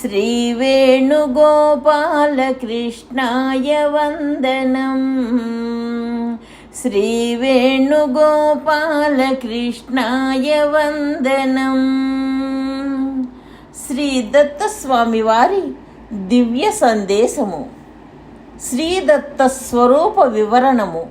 श्रीवेणुगोपालकृष्णाय वन्दनम् శ్రీవేణుగోపాలకృష్ణాయ వందనం శ్రీ దత్తస్వామి వారి దివ్య సందేశము శ్రీదత్త స్వరూప వివరణము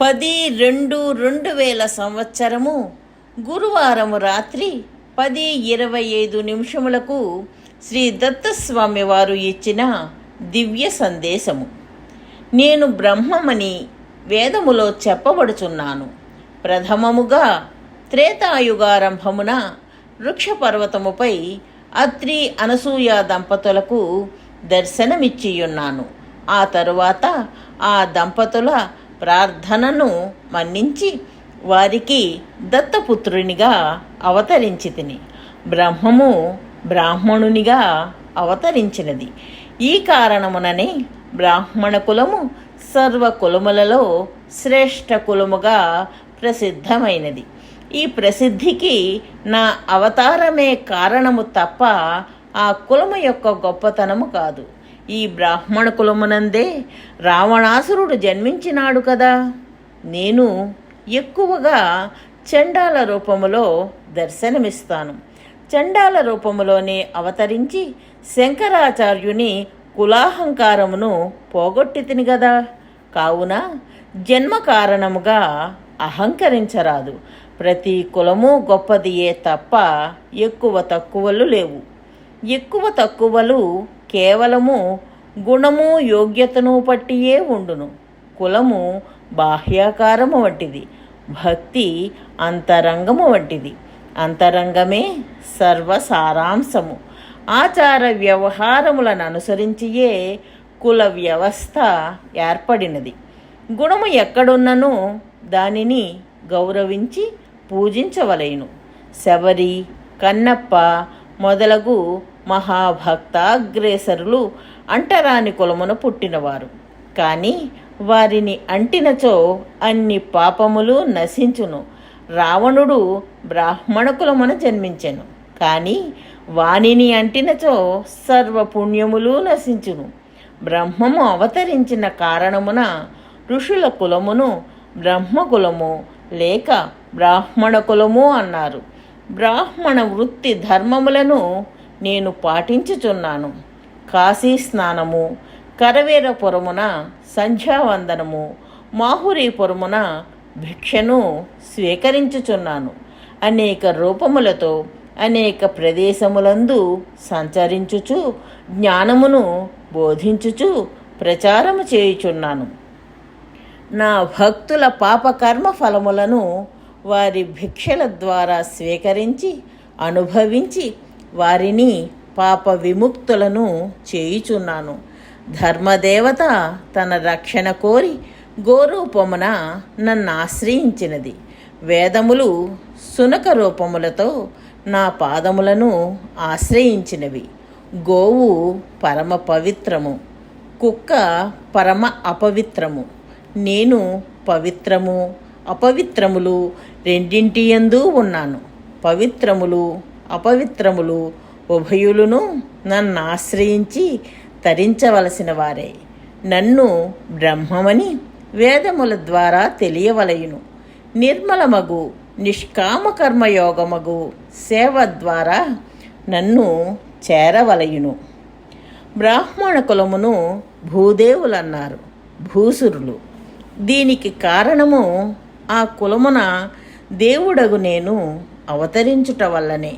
పది రెండు రెండు వేల సంవత్సరము గురువారము రాత్రి పది ఇరవై ఐదు నిమిషములకు శ్రీ దత్తస్వామి వారు ఇచ్చిన దివ్య సందేశము. నేను బ్రహ్మమని వేదములో చెప్పబడుచున్నాను. ప్రథమముగా త్రేతాయుగారంభమున వృక్షపర్వతముపై అత్రి అనసూయ దంపతులకు దర్శనమిచ్చియున్నాను. ఆ తరువాత ఆ దంపతుల ప్రార్థనను మన్నించి వారికి దత్తపుత్రునిగా అవతరించి తిని బ్రహ్మము బ్రాహ్మణునిగా అవతరించినది. ఈ కారణముననే బ్రాహ్మణ కులము సర్వ కులములలో శ్రేష్ఠ కులముగా ప్రసిద్ధమైనది. ఈ ప్రసిద్ధికి నా అవతారమే కారణము తప్ప ఆ కులము యొక్క గొప్పతనము కాదు. ఈ బ్రాహ్మణ కులమునందే రావణాసురుడు జన్మించినాడు కదా. నేను ఎక్కువగా చండాల రూపములో దర్శనమిస్తాను. చండాల రూపములోనే అవతరించి శంకరాచార్యుని కులాహంకారమును పోగొట్టి తిని గదా. కావున జన్మ కారణముగా అహంకరించరాదు. ప్రతి కులము గొప్పదియే తప్ప ఎక్కువ తక్కువలు లేవు. ఎక్కువ తక్కువలు కేవలము గుణము యోగ్యతను పట్టియే ఉండును. కులము బాహ్యాకారము వంటిది. భక్తి అంతరంగము వంటిది. అంతరంగమే సర్వసారాంశము. ఆచార వ్యవహారములను అనుసరించియే కుల వ్యవస్థ ఏర్పడినది. గుణము ఎక్కడున్ననో దానిని గౌరవించి పూజించవలెను. శబరి కన్నప్ప మొదలగు మహాభక్తాగ్రేసరులు అంటరాని కులమున పుట్టినవారు. కానీ వారిని అంటినచో అన్ని పాపములు నశించును. రావణుడు బ్రాహ్మణ కులమున జన్మించెను. కానీ వాణిని అంటినచో సర్వపుణ్యములు నశించును. బ్రహ్మము అవతరించిన కారణమున ఋషుల కులమును బ్రహ్మకులము లేక బ్రాహ్మణ కులము అన్నారు. బ్రాహ్మణ వృత్తి ధర్మములను నేను పాటించుచున్నాను. కాశీ స్నానము కరవేరపురమున సంధ్యావందనము మాహురీపురమున భిక్షను స్వీకరించుచున్నాను. అనేక రూపములతో అనేక ప్రదేశములందు సంచరించుచు జ్ఞానమును బోధించుచు ప్రచారము చేయుచున్నాను. నా భక్తుల పాపకర్మ ఫలములను వారి భిక్షల ద్వారా స్వీకరించి అనుభవించి వారిని పాప విముక్తులను చేయుచున్నాను. ధర్మదేవత తన రక్షణ కోరి గోరూపమున నన్ను ఆశ్రయించినది. వేదములు సునక రూపములతో నా పాదములను ఆశ్రయించినవి. గోవు పరమ పవిత్రము కుక్క పరమ అపవిత్రము నేను పవిత్రము అపవిత్రములు రెండింటి యందు ఉన్నాను. పవిత్రములు అపవిత్రములు ఉభయులను నన్ను ఆశ్రయించి తరించవలసిన వారే. నన్ను బ్రహ్మమని వేదముల ద్వారా తెలియవలయును. నిర్మలమగు నిష్కామకర్మయోగమగు సేవ ద్వారా నన్ను చేరవలయును. బ్రాహ్మణ కులమును భూదేవులన్నారు భూసురులు. దీనికి కారణము ఆ కులమున దేవుడగు నేను అవతరించుట వల్లనే.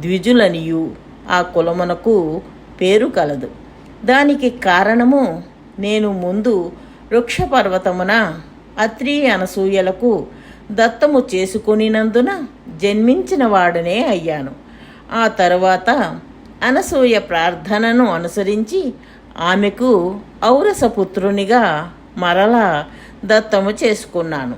ద్విజులనియు ఆ కులమునకు పేరు కలదు. దానికి కారణము నేను ముందు వృక్షపర్వతమున అత్రి అనసూయలకు దత్తము చేసుకునినందున జన్మించిన వాడనే అయ్యాను. ఆ తరువాత అనసూయ ప్రార్థనను అనుసరించి ఆమెకు ఔరసపుత్రునిగా మరలా దత్తము చేసుకున్నాను.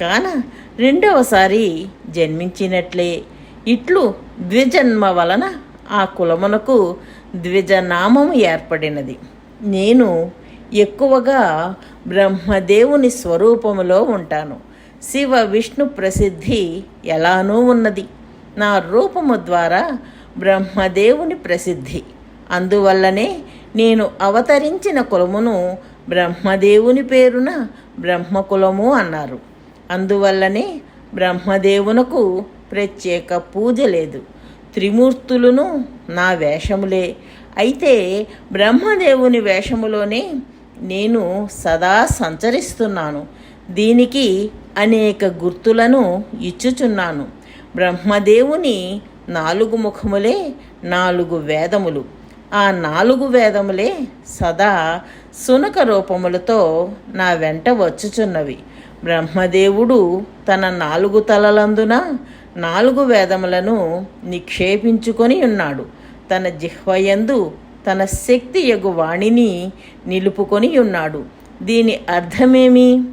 కాన రెండవసారి జన్మించినట్లే. ఇట్లు ద్విజన్మ వలన ఆ కులమునకు ద్విజనామము ఏర్పడినది. నేను ఎక్కువగా బ్రహ్మదేవుని స్వరూపములో ఉంటాను. శివ విష్ణు ప్రసిద్ధి ఎలానూ ఉన్నది. నా రూపము ద్వారా బ్రహ్మదేవుని ప్రసిద్ధి. అందువల్లనే నేను అవతరించిన కులమును బ్రహ్మదేవుని పేరున బ్రహ్మకులము అన్నారు. అందువల్లనే బ్రహ్మదేవునకు ప్రత్యేక పూజ లేదు. త్రిమూర్తులను నా వేషములే. అయితే బ్రహ్మదేవుని వేషములోనే నేను సదా సంచరిస్తున్నాను. దీనికి అనేక గుర్తులను ఇచ్చుచున్నాను. బ్రహ్మదేవుని నాలుగు ముఖములే నాలుగు వేదములు. ఆ నాలుగు వేదములే సదా సునక రూపములతో నా వెంట వచ్చుచున్నవి. బ్రహ్మదేవుడు తన నాలుగు తలలందున నాలుగు వేదములను నిక్షేపించుకొని ఉన్నాడు. తన జిహ్వయందు తన శక్తి యగు వాణిని నిలుపుకొని ఉన్నాడు. దీని అర్థమేమి?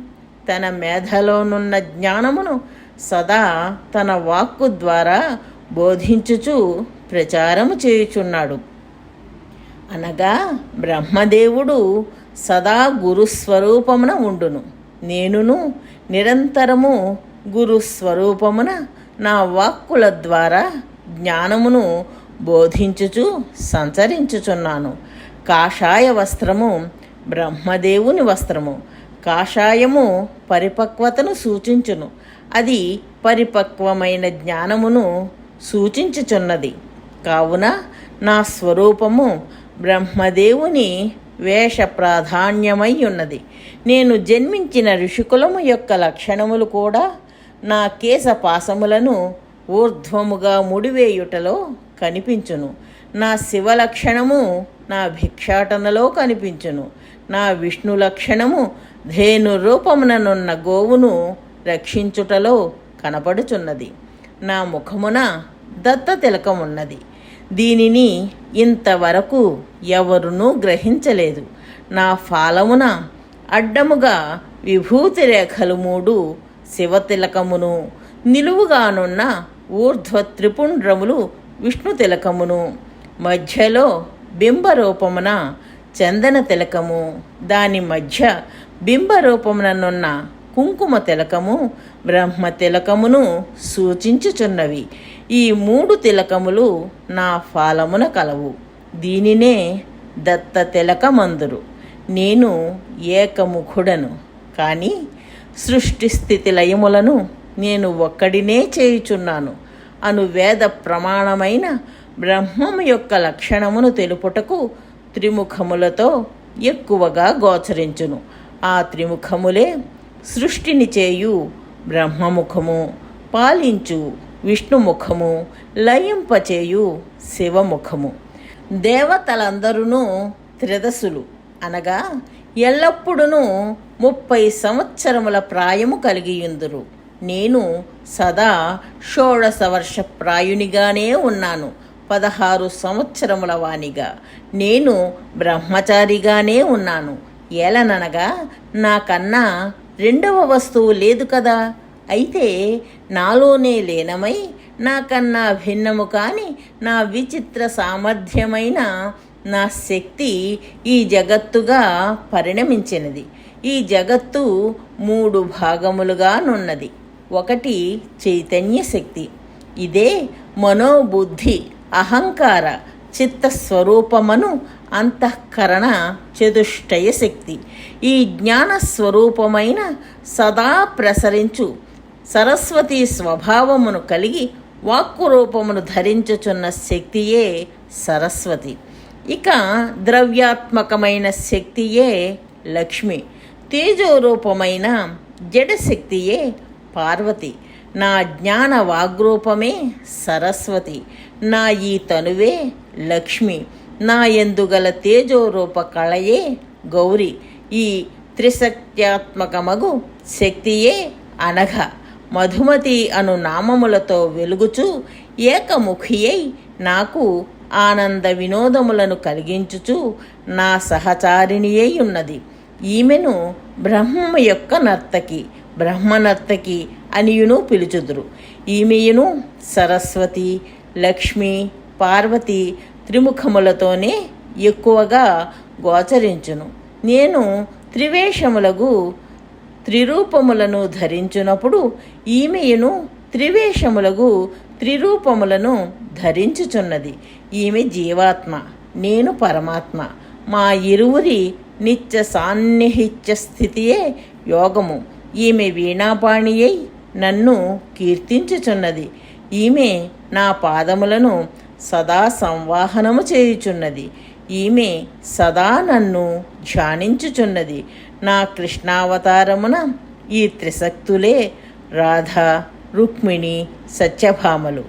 తన మేధలోనున్న జ్ఞానమును సదా తన వాక్కు ద్వారా బోధించుచు ప్రచారము చేయుచున్నాడు. అనగా బ్రహ్మదేవుడు సదా గురుస్వరూపమున ఉండును. నేనును నిరంతరము గురుస్వరూపమున నా వాక్కుల ద్వారా జ్ఞానమును బోధించుచు సంచరించుచున్నాను. కాషాయ వస్త్రము బ్రహ్మదేవుని వస్త్రము. కాషాయము పరిపక్వతను సూచించును. అది పరిపక్వమైన జ్ఞానమును సూచించుచున్నది. కావున నా స్వరూపము బ్రహ్మదేవుని వేష ప్రాధాన్యమై ఉన్నది నేను జన్మించిన ఋషికులము యొక్క లక్షణములు కూడా నా కేశపాసములను ఊర్ధ్వముగా ముడివేయుటలో కనిపించును. నా శివ లక్షణము నా భిక్షాటనలో కనిపించును. నా విష్ణు లక్షణము ధేను రూపముననున్న గోవును రక్షించుటలో కనపడుచున్నది. నా ముఖమున దత్త తిలకమున్నది. దీనిని ఇంతవరకు ఎవరునూ గ్రహించలేదు. నా ఫాలమున అడ్డముగా విభూతి రేఖలు మూడు శివతిలకమును. నిలువుగానున్న ఊర్ధ్వ త్రిపుండ్రములు విష్ణు తిలకమును మధ్యలో బింబరూపమున చందన తిలకము దాని మధ్య బింబరూపముననున్న కుంకుమ తిలకము బ్రహ్మ తిలకమును సూచించుచున్నవి. ఈ మూడు తిలకములు నా ఫాలమున కలవు. దీనినే దత్త తిలకమందురు. నేను ఏకముఖుడను. కానీ సృష్టి స్థితి లయములను నేను ఒక్కడినే చేయుచున్నాను. అను వేద ప్రమాణమైన బ్రహ్మము యొక్క లక్షణమును తెలుపుటకు త్రిముఖములతో ఎక్కువగా గోచరించును. ఆ త్రిముఖములే సృష్టిని చేయు బ్రహ్మముఖము పాలించు విష్ణుముఖము లయింపచేయు శివముఖము. దేవతలందరూ త్రిదశులు అనగా ఎల్లప్పుడూ ముప్పై సంవత్సరముల ప్రాయము కలిగియుందురు. నేను సదా షోడశ వర్ష ప్రాయునిగానే ఉన్నాను. పదహారు సంవత్సరముల వానిగా నేను బ్రహ్మచారిగానే ఉన్నాను. ఏలననగా నాకన్నా రెండవ వస్తువు లేదు కదా? అయితే నాలోనే లీనమై నాకన్నా భిన్నము కాని నా విచిత్ర సామర్థ్యమైన నా శక్తి ఈ జగత్తుగా పరిణమించినది. ఈ జగత్తు మూడు భాగములుగానున్నది. ఒకటి చైతన్య శక్తి. ఇదే మనోబుద్ధి అహంకార చిత్తస్వరూపమను అంతఃకరణ చతుష్టయ శక్తి. ఈ జ్ఞాన స్వరూపమైన సదా ప్రసరించు సరస్వతి స్వభావమును కలిగి వాక్కు రూపమును ధరించుచున్న శక్తియే సరస్వతి. ఇక ద్రవ్యాత్మకమైన శక్తియే లక్ష్మి. తేజోరూపమైన జడశక్తియే పార్వతి నా జ్ఞాన వాగ్రూపమే సరస్వతి నా ఈ తనువే లక్ష్మి నా ఎందుగల తేజోరూప కళయే గౌరి ఈ త్రిశక్త్యాత్మకమగు శక్తియే అనఘ. మధుమతి అను నామములతో వెలుగుచు ఏకముఖి అయి నాకు ఆనంద వినోదములను కలిగించుచు నా సహచారిణి అయి ఉన్నది. ఈమెను బ్రహ్మ యొక్క నర్తకి బ్రహ్మనర్తకి అనియును పిలుచుదురు. ఈమెయును సరస్వతి లక్ష్మి పార్వతి త్రిముఖములతోనే ఎక్కువగా గోచరించును. నేను త్రివేషములకు త్రిరూపములను ధరించునప్పుడు ఈమెయును త్రివేషములకు త్రిరూపములను ధరించుచున్నది. ఈమె జీవాత్మ నేను పరమాత్మ. మా ఇరువురి నిత్య సాన్నిహిత్య స్థితియే యోగము. ఈమె వీణాపాణియై నన్ను కీర్తించుచున్నది. ఈమె నా పాదములను సదా సంవాహనము చేయుచున్నది. ఈమె సదా నన్ను ధ్యానించుచున్నది. నా కృష్ణావతారమున ఈ త్రిశక్తులే రాధ రుక్మిణి సత్యభామలు.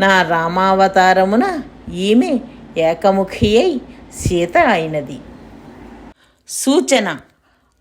నా రామావతారమున ఈమె ఏకముఖి అయి సీత అయినది. సూచన